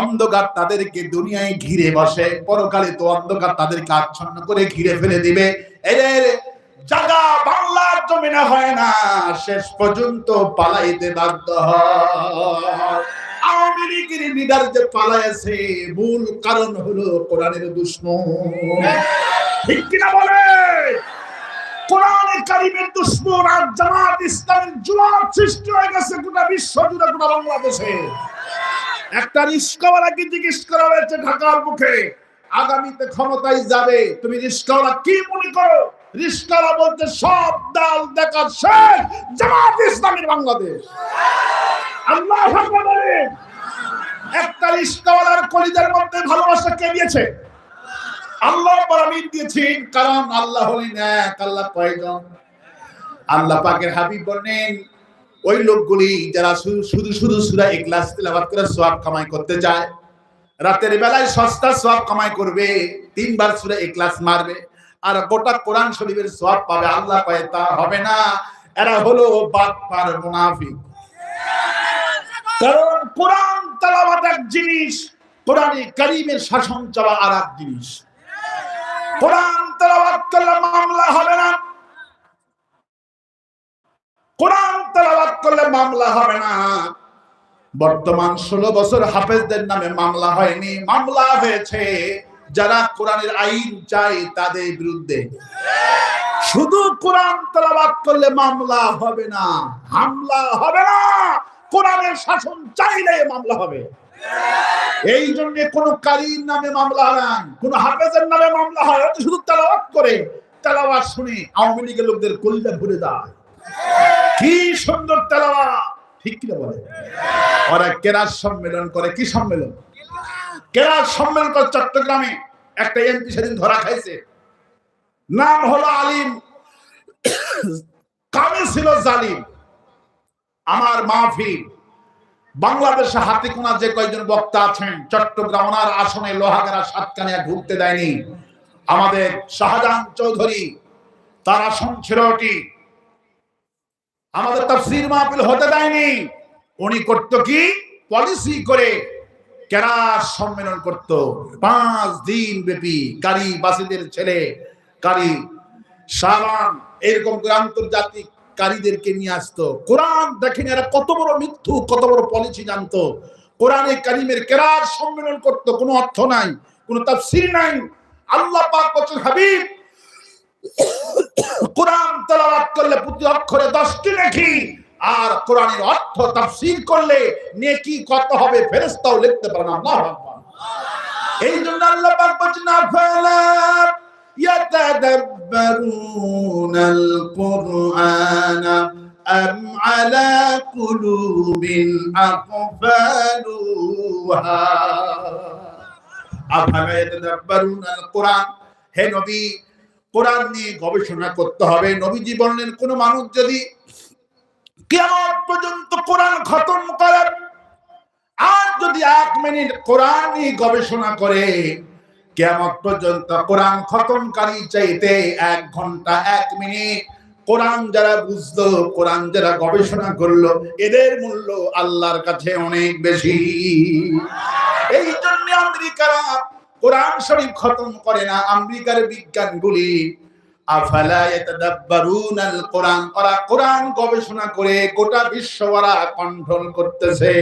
অন্ধকার তাদেরকে দুনিয়ায় ঘিরে বসে। পরকালে তো অন্ধকার তাদেরকে আচ্ছন্ন করে ঘিরে ফেলে দিবে। এদের জায়গা বাংলার জমিনে হয় না। শেষ পর্যন্ত পালাইতে বাধ্য হয়। আওয়ামী লীগের যে পালাইছে মূল কারণ হলো কোরআনের দুশ্মন। ঠিক কিনা বলে? কোরআনে কারিমের দুশ্মন আর জামাত ইসলামের জুয়ার সৃষ্টি হয়ে গেছে গোটা বিশ্ব জুড়ে গোটা বাংলাদেশে। একটা রিস্কাওয়ালাকে জিজ্ঞেস করা হয়েছে ঢাকার মুখে? আগামীতে ক্ষমতায় যাবে, তুমি রিস্কাওয়ালা কি মনে করো? রিস্কাওয়ালা বলতে সব ডাল দেখা শেষ। জামাত ইসলামের বাংলাদেশ। আল্লাহ বলেন। একটা রিস্কাওয়ালার কলিজার মধ্যে ভালোবাসা কে দিয়েছে? আল্লাহ পারামিন দিয়েছেন, কারণ আল্লাহ হলেন এক, আল্লাহ কয়জন আল্লাহ পাকের হাবিব বলেন ওই লোকগুলি যারা শুধু শুধু সুরা ইখলাস তেলাওয়াত করে সওয়াব কামাই করতে যায় রাতের বেলায় সস্তা সওয়াব কামাই করবে, তিনবার সূরা ইখলাস মারবে, আর গোটা কোরআন শরীফের সওয়াব পাবে, আল্লাহ কয়, তা হবে না। এরা হলো বাটপার মুনাফিক। কারণ কোরআন তেলাওয়াত এক জিনিস, কোরআনে কারীমের শাসন চাওয়া আর এক জিনিস। কোরআন তেলাওয়াত করলে মামলা হবে না কোরআন তেলাওয়াত করলে মামলা হবে না। বর্তমান ষোলো বছর হাফেজদের নামে মামলা হয়নি। মামলা হয়েছে, যারা কোরআনের আইন চায় তাদের বিরুদ্ধে। শুধু কোরআন তেলাওয়াত করলে মামলা হবে না, হামলা হবে না। কোরআনের শাসন চাইলে মামলা হবে। এই জন্য কোন কারীর নামে মামলা হয় না, কোন হাফেজের নামে মামলা হয় শুধু তেলাওয়াত করে, তেলাওয়াত শুনে আওয়ামী লীগের লোকদের কলিজা ভরে দেয়। কি সুন্দর তেলাওয়া ঠিক কিনা বলে? ওরা কেরাস সম্মেলন করে, কি সম্মেলন? কেরাস সম্মেলন করে চট্টগ্রামে। একটা এমপি সেদিন ধরা খাইছে। নাম হলো আলিম। কামে ছিল জালিম। আমার মাহফিল। বাংলাদেশে হাতে কোনা যে কয়েকজন বক্তা আছেন, চট্টগ্রাম ওনার আসনে লোহাগারা সাতকানিয়া ঘুরতে দেয়নি। আমাদের শাহজাহান চৌধুরী, তার আসন ছিল ওটি। আমাদের তাফসীর মাহফিল হতে দেয়নি। উনি করতো কি? পলিসি করে কেরাস সম্মেলন করত। পাঁচ দিন ব্যাপী কারি বাসীদের ছেলে কারি সাবান, এরকম করে আন্তর্জাতিক কারীদেরকে নিয়ে আসতো। কোরআন দেখেন এরা কত বড় মিথ্যু, কত বড় পলিসি জানতো। কোরআনে কারিমের কেরার সম্মেলন করত, কোনো অর্থ নাই, কোনো তাফসীর নাই। আল্লাহ পাক বলছেন, হাবিব কোরআন তেলাওয়াত করলে প্রতি অক্ষরে দশটি নেকি আর কোরআনের অর্থ তাফসীর করলে নেকি কত হবে ফেরেশতাও লিখতে পারে না আল্লাহু আকবার এই জন্য আল্লাহ পাক বলছেন আফালা يتدبرون القرآن أم على قلوب أقفالها أفلا يتدبرون القرآن হে নবী কোরআন নিয়ে গবেষণা করতে হবে। নবীজি বললেন, কোন মানুষ যদি কেমন পর্যন্ত কোরআন খতম করেন আর যদি এক মিনিট কোরআন গবেষণা করে কেমন পর্যন্ত কোরআন খতমকারী চাইতে এক ঘণ্টা, এক মিনিট কোরআন যারা বুঝলো, কোরআন যারা গবেষণা করল, এদের মূল্য আল্লাহর কাছে অনেক বেশি। এই জন্য আমেরিকারা কোরআন শরীফ খতম করে না আমেরিকার বিজ্ঞানগুলি। কোরআন? ওরা কোরআন গবেষণা করে গোটা বিশ্ব ওরা কন্ট্রোল করতেছে।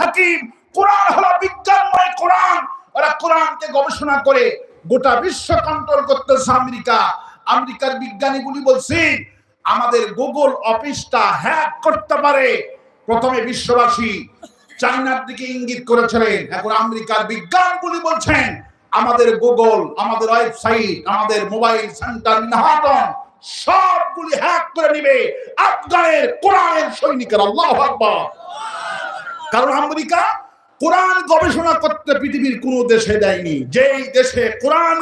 হাকিম। কোরআন বিজ্ঞানময় কোরআন। ওরা কোরআনকে গবেষণা করে গোটা বিশ্ব কন্ট্রোল করতেছে আমেরিকা। আমেরিকার বিজ্ঞানীগুলি বলছি আমাদের গুগল অফিসটা হ্যাক করতে পারে। প্রথমে বিশ্ববাসী চায়নার দিকে ইঙ্গিত করেছিলেন। এখন আমেরিকার বিজ্ঞানগুলি বলছেন, আমাদের গুগল, আমাদের ওয়েবসাইট, আমাদের মোবাইল সেন্টার নাহাটন সবগুলি হ্যাক করে নিবে। আফগানের কোরআনের সৈনিকের আল্লাহ আকবার। কারণ আমেরিকা কোরআন গবেষণা করতে পৃথিবীর কোন দেশে দেয়নি। যেই দেশে কোরআন